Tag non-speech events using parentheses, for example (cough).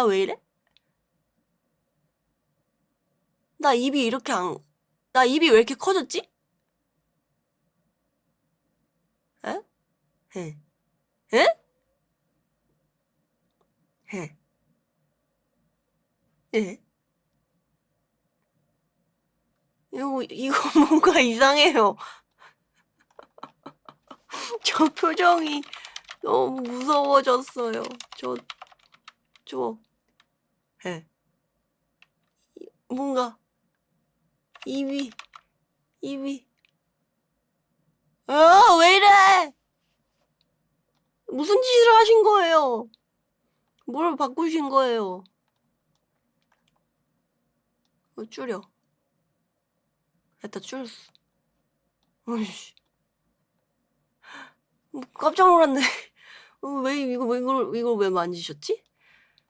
나 왜 이래? 나 입이 이렇게 안, 나 입이 왜 이렇게 커졌지? 에? 에? 에? 에? 에? 이거, 이거 (laughs) 뭔가 이상해요. (laughs) 저 표정이 너무 무서워졌어요. 저, 저, 에. 이- 뭔가, 입이, 입이, 아, 왜 이래! 무슨 짓을 하신 거예요? 뭘 바꾸신 거예요? 어, 줄여. 됐다, 줄였어. 어이씨. 뭐 깜짝 놀랐네. (laughs) 어, 왜, 이거, 왜, 이걸, 이걸 왜 만지셨지?